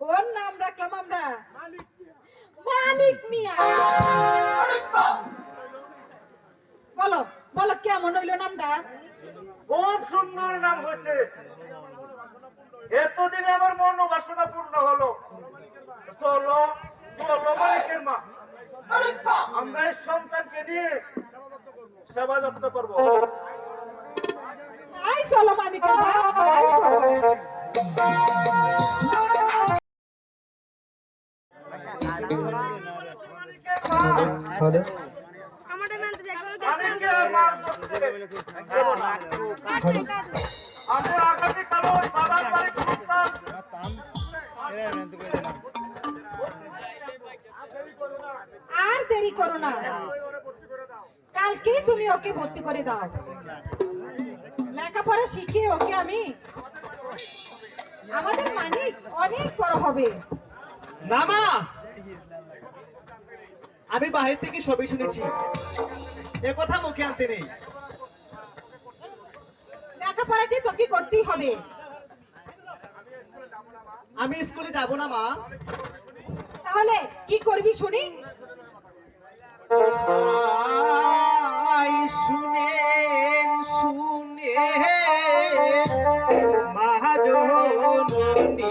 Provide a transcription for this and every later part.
ওর নাম রাখলাম আমরা। মানিক মিয়া। বলো বলো কেমন হইল নামটা? খুব সুন্দর নাম হয়েছে। এতদিনে আমার মন বাসনা পূর্ণ হলো। চলো চলো মালিকের মা। আমরা এই সন্তানকে নিয়ে সেবা যত্ন করব। তাই চলো মানিকের মা। আর দেরি করো না। কালকেই তুমি ওকে ভর্তি করে দাও। লেখাপড়া শিখে ওকে আমি আমাদের মানিক অনেক বড় হবে। আমি বাহির থেকে সবই শুনেছি। এ কথা মুখে আনতে নেই। লেখাপড়া যে তোকে করতেই হবে। আমি স্কুলে যাব না মা। তাহলে কি করবি শুনি? শুনে শুনে মহাজননী।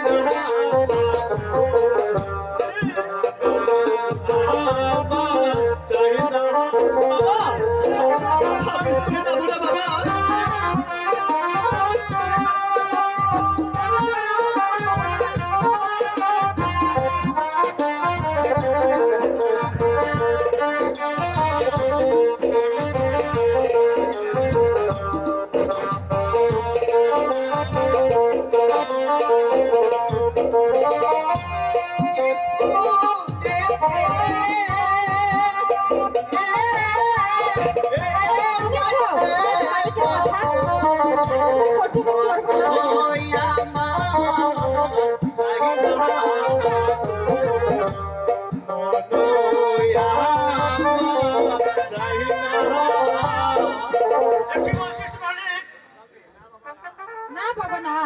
না, বাবা, না।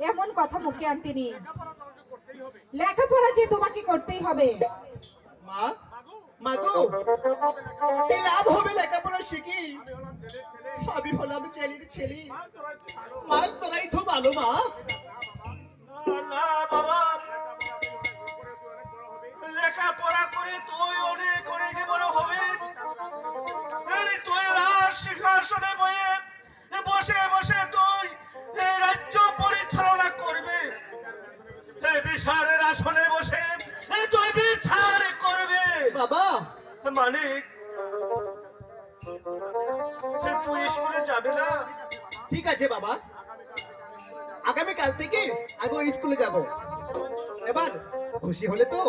এমন কথা মুখে আনতে নেই লেখাপড়া যে তোমাকে করতেই হবে। মা, মাগো লাভ হবে লেখাপড়া শিখি? আমি হলাম ছেলের ছেলে। মাল তোরাই তো ভালো মা। না, না বাবা। লেখাপড়া করে তুই অনেক অনেক বড় হবে। তুই রাজ সিংহাসনে বয়ে বসে বসে তুই রাজ্য পরিচালনা করবে। বিচারের আসনে বসে তুই বিচার করবে। বাবা। মানিক যাবে না? ঠিক আছে বাবা। আগামী কাল থেকে আমি ওই স্কুলে যাব। এবার খুশি হলে তো?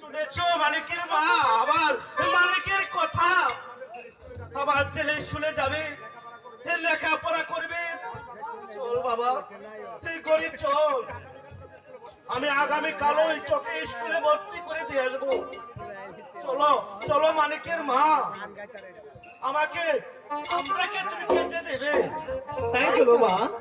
শুনেছ মালিকের মা? আবার মালিকের কথা। ছেলে যাবে। লেখাপড়া করবে। চল বাবা, তুই গরিব, চল। আমি আগামী কালই তোকে স্কুলে ভর্তি করে দিয়ে আসব। চলো চলো মালিকের মা। আমাকে Thank you, Baba.